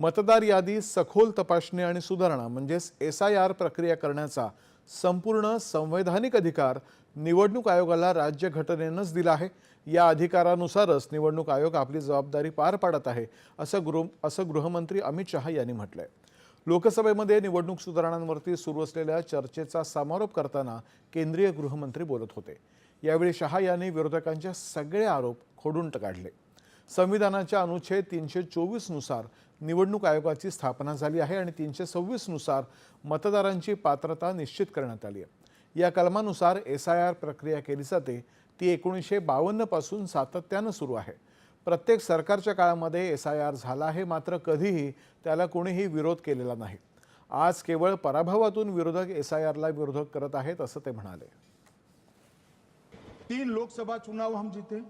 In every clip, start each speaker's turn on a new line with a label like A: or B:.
A: मतदार यादी सखोल तपासणी आणि सुधारणा म्हणजेच एस आय आर प्रक्रिया करण्याचा संपूर्ण संवैधानिक अधिकार निवडणूक आयोगाला राज्यघटनेनंच दिला आहे. या अधिकारानुसारच निवडणूक आयोग आपली जबाबदारी पार पाडत आहे असं गृह असं गृहमंत्री अमित शहा यांनी म्हटलंय. लोकसभेमध्ये निवडणूक सुधारणांवरती सुरू असलेल्या चर्चेचा समारोप करताना केंद्रीय गृहमंत्री बोलत होते. यावेळी शहा यांनी विरोधकांचे सगळे आरोप खोडून काढले. संविधानाच्या अनुच्छेद तीनशे चोवीसनुसार निवडणूक आयोगाची स्थापना झाली आहे आणि तीनशे सव्वीसनुसार मतदारांची पात्रता निश्चित करण्यात आली आहे. या कलमानुसार एस आय आर प्रक्रिया केली जाते. ती एकोणीसशे बावन्नपासून सातत्यानं सुरू आहे. प्रत्येक सरकारच्या काळामध्ये एस आय आर झाला आहे मात्र कधीही त्याला कोणीही विरोध केलेला नाही. आज केवळ पराभवातून विरोधक एस आय आरला विरोधक करत आहेत असं ते म्हणाले.
B: तीन लोकसभा चुनाव हम जीते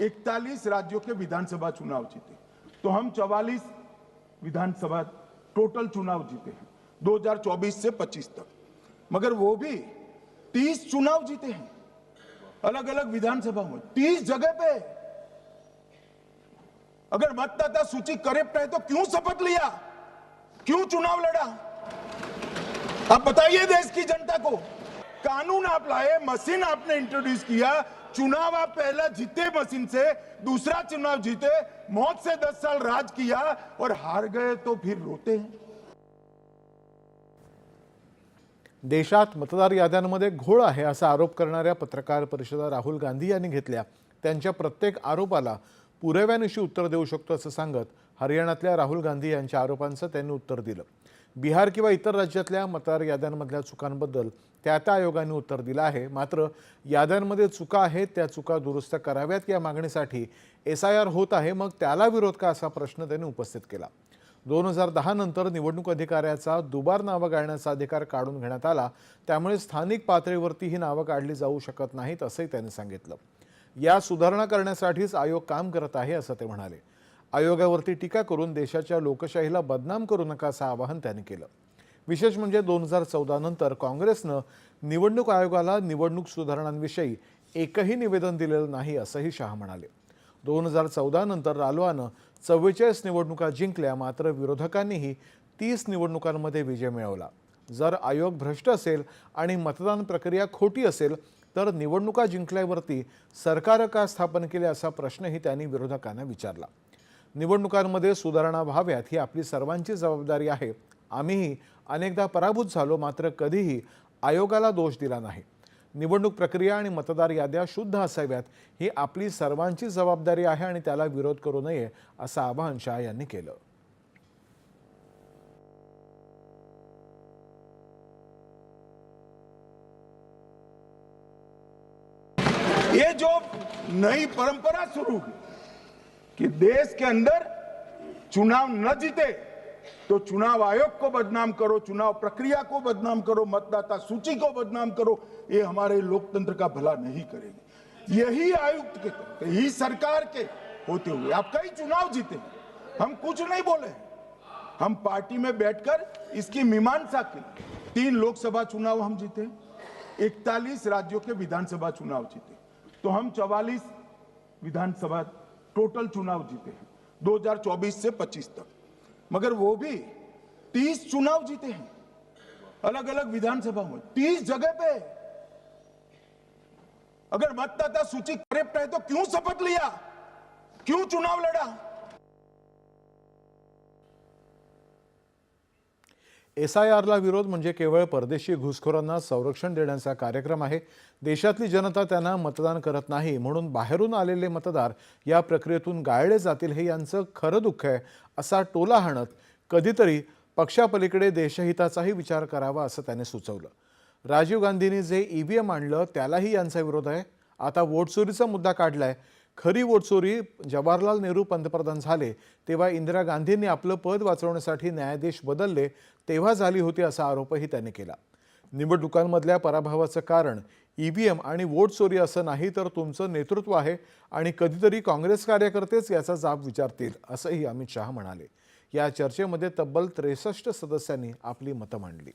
B: इकतालीस राज्यों के विधानसभा चुनाव जीते तो हम चवालीस विधानसभा टोटल चुनाव जीते हैं 2024 से 25 तक। मगर वो भी 30 चुनाव जीते हैं। अलग अलग विधानसभा में 30 जगह पे। अगर मतदाता सूची करेक्ट है तो क्यों शपथ लिया? क्यों चुनाव लड़ा? आप बताइए देश की जनता को। कानून आप लाए मशीन आपने इंट्रोड्यूस किया चुनाव आप पहला जीते मशीन से दूसरा चुनाव जीते मौत से दस साल राज किया और हार गए तो फिर रोते हैं।
A: देशात मतदार याद्यांमध्ये घोळ आहे असा आरोप करणाऱ्या पत्रकार परिषदा राहुल गांधी यांनी घेतल्या. त्यांच्या प्रत्येक आरोपाला पुराव्यानिशी उत्तर देऊ शकतो असं सांगत हरियाणातल्या राहुल गांधी यांच्या आरोपांचं त्यांनी उत्तर दिलं. बिहार किंवा इतर राज्यातल्या मतदार याद्यांमधल्या चुकांबद्दल त्या त्या आयोगाने उत्तर दिलं आहे. मात्र याद्यांमध्ये चुका आहेत त्या चुका दुरुस्त कराव्यात या मागणीसाठी एस आय आर होत आहे. मग त्याला विरोध का असा प्रश्न त्यांनी उपस्थित केला? दोन हजार दहा नंतर निवडणूक अधिकाऱ्याचा दुबार नावं गाळण्याचा अधिकार काढून घेण्यात आला. त्यामुळे स्थानिक पातळीवरती ही नावं काढली जाऊ शकत नाहीत असंही त्यांनी सांगितलं. या सुधारणा करण्यासाठीच आयोग काम करत आहे असं ते म्हणाले. आयोगावरती टीका करून देशाच्या लोकशाहीला बदनाम करू नका असं आवाहन त्यांनी केलं. विशेष म्हणजे दोन हजार चौदा नंतर काँग्रेसनं निवडणूक आयोगाला निवडणूक सुधारणांविषयी एकही निवेदन दिलेलं नाही असंही शहा म्हणाले. दोन हजार चौदा नंतर रालोआनं चव्वेचाळीस निवडणुका जिंकल्या मात्र विरोधकांनीही तीस निवडणुकांमध्ये विजय मिळवला. जर आयोग भ्रष्ट असेल आणि मतदान प्रक्रिया खोटी असेल तर निवडणुका जिंकल्यावरती सरकार का स्थापन केले असा प्रश्नही त्यांनी विरोधकांना विचारला. निवडणुकांमध्ये सुधारणा व्हाव्यात ही आपली सर्वांची जबाबदारी आहे. आम्हीही अनेकदा पराभूत झालो मात्र कधीही आयोगाला दोष दिला नाही. निवडणूक प्रक्रिया आणि मतदार याद्या शुद्ध असाव्यात ही आपली सर्वांची जबाबदारी आहे आणि त्याला विरोध करू नये असं आवाहन शाह यांनी केलं.
B: ये जो नई परंपरा शुरू हुई कि देश के अंदर चुनाव न जीते तो चुनाव आयोग को बदनाम करो, चुनाव प्रक्रिया को बदनाम करो, मतदाता सूची को बदनाम करो, ये हमारे लोकतंत्र का भला नहीं करेगी। यही आयुक्त के करते ही सरकार के होते हुए। आप कई चुनाव जीते। हम कुछ नहीं बोले हम पार्टी में बैठकर इसकी मीमांसा की तीन लोकसभा चुनाव हम जीते इकतालीस राज्यों के विधानसभा चुनाव जीते तो हम चवालीस विधानसभा टोटल चुनाव जीते हैं 2024 से 25 तक। मगर वो भी 30 चुनाव जीते हैं। अलग अलग विधानसभा में 30 जगह पे। अगर मतदाता सूची करेप्ट है तो क्यों शपथ लिया? क्यों चुनाव लड़ा?
A: एस आय आरला विरोध म्हणजे केवळ परदेशी घुसखोरांना संरक्षण देण्याचा कार्यक्रम आहे. देशातली जनता त्यांना मतदान करत नाही म्हणून बाहेरून आलेले मतदार या प्रक्रियेतून गाळले जातील हे यांचं खरं दुःख आहे असा टोला हाणत कधीतरी पक्षापलीकडे देशहिताचाही विचार करावा असं त्याने सुचवलं. राजीव गांधींनी जे ईव्हीएम आणलं त्यालाही यांचा विरोध आहे. आता वोटचोरीचा मुद्दा मुद्दा काढलाय. खरी वोट चोरी जवाहरलाल नेहरू पंतप्रधान झाले तेव्हा इंदिरा गांधींनी आपलं पद वाचवण्यासाठी न्यायाधीश बदलले तेव्हा झाली होती असा आरोपही त्याने केला. निवडणुकांमधल्या पराभवाचं कारण ईव्हीएम आणि वोट चोरी असं नाही तर तुमचं नेतृत्व आहे आणि कधीतरी काँग्रेस कार्यकर्तेच याचा जाब विचारतील असंही अमित शहा म्हणाले. या चर्चेमध्ये तब्बल त्रेसष्ट सदस्यांनी आपली मतं मांडली.